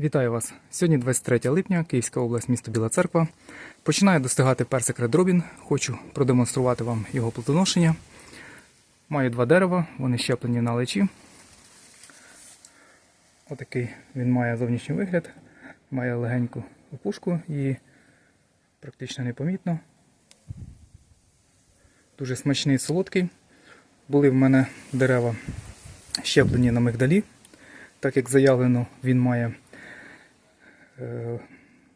Вітаю вас! Сьогодні 23 липня, Київська область, місто Біла Церква. Починає достигати персик Robin. Хочу продемонструвати вам його плодоношення. Маю два дерева, вони щеплені на лечі. Отакий він має зовнішній вигляд, має легеньку опушку, її практично непомітно. Дуже смачний і солодкий. Були в мене дерева щеплені на мигдалі. Так як заявлено, він має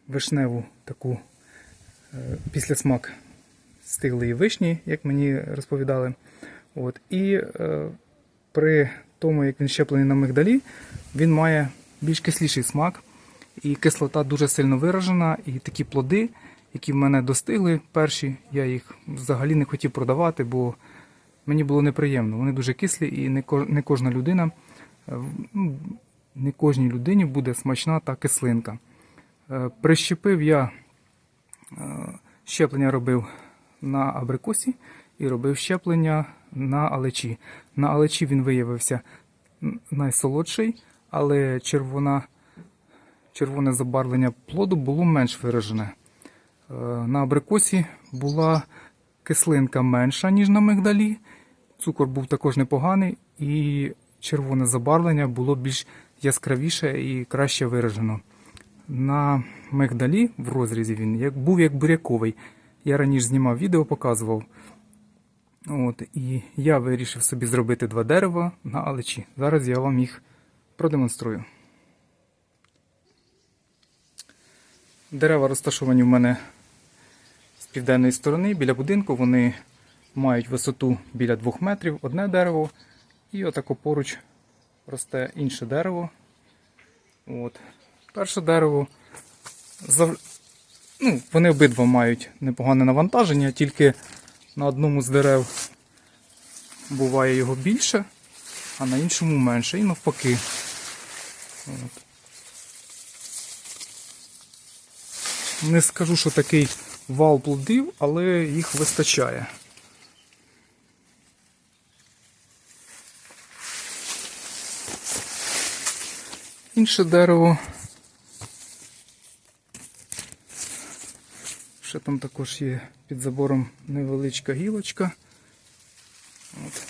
вишневу таку е, післясмак стиглої вишні, як мені розповідали. От. І е, при тому, як він щеплений на мигдалі, він має більш кисліший смак, і кислота дуже сильно виражена. І такі плоди, які в мене достигли перші, я їх взагалі не хотів продавати, бо мені було неприємно. Вони дуже кислі, і не ко- не кожна людина, е, ну, не кожній людині буде смачна та кислинка. Е, Прищепив я е, щеплення робив на абрикосі і робив щеплення на алечі. На алечі він виявився найсолодший, але червона, червоне забарвлення плоду було менш виражене. Е, На абрикосі була кислинка менша, ніж на мигдалі. Цукор був також непоганий, і червоне забарвлення було більш яскравіше і краще виражено. На мигдалі в розрізі він як, був як буряковий. Я раніше знімав відео, показував. От, і я вирішив собі зробити два дерева на алечі. Зараз я вам їх продемонструю. Дерева розташовані в мене з південної сторони біля будинку. Вони мають висоту біля 2 метрів одне дерево, і отако поруч росте інше дерево. От. Перше дерево. Ну, вони обидва мають непогане навантаження, тільки на одному з дерев буває його більше, а на іншому менше. І навпаки. От. Не скажу, що такий вал плодів, але їх вистачає. Інше дерево. Ще там також є під забором невеличка гілочка. От.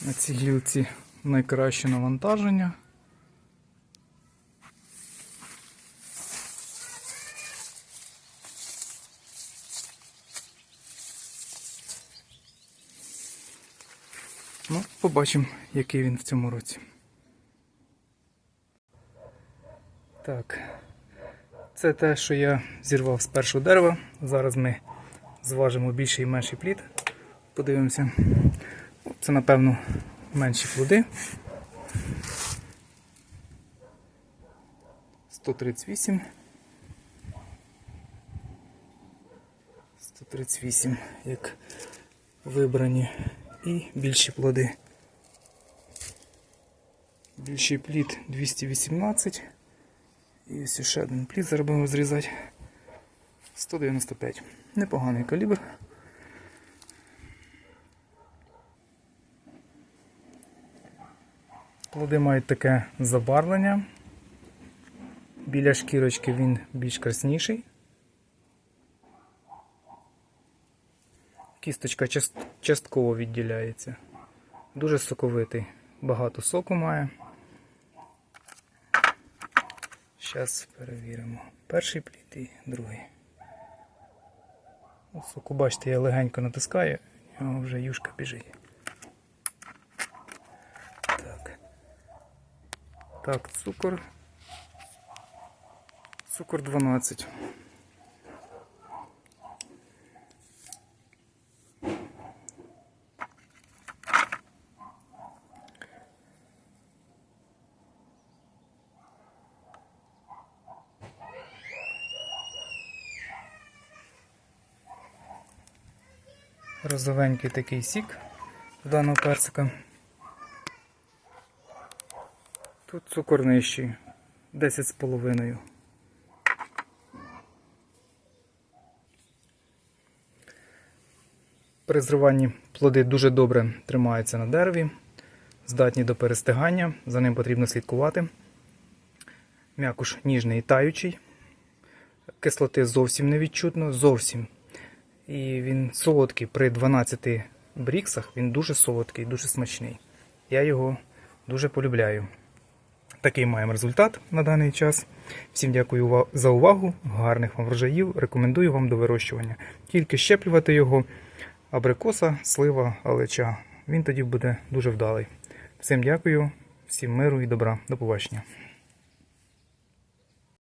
На цій гілці найкраще навантаження. Ну, побачимо, який він в цьому році. Так. Це те, що я зірвав з першого дерева. Зараз ми зважимо більший і менший плід. Подивимося. Це, напевно, менші плоди. 138. 138, як вибрані. І більші плоди. Більший плід 218. І ось ще один плід зараз зрізати. 195. Непоганий калібр. Плоди мають таке забарвлення. Біля шкірочки він більш красніший. Кісточка част- частково відділяється. Дуже соковитий. Багато соку має. Зараз перевіримо. Перший плід і другий. Ну, Соку, бачите, я легенько натискаю, і вже юшка біжить. Так. Так, цукор. Цукор 12. розовенький такий сік даного персика. Тут цукор нижчий, 10 з половиною. При зриванні плоди дуже добре тримаються на дереві, здатні до перестигання, за ним потрібно слідкувати. М'якуш ніжний і таючий, кислоти зовсім не відчутно, зовсім. І він солодкий при 12 бріксах, він дуже солодкий, дуже смачний. Я його дуже полюбляю. Такий маємо результат на даний час. Всім дякую за увагу. Гарних вам врожаїв. Рекомендую вам до вирощування. Тільки щеплювати його абрикоса, слива, алеча. Він тоді буде дуже вдалий. Всім дякую, всім миру і добра. До побачення.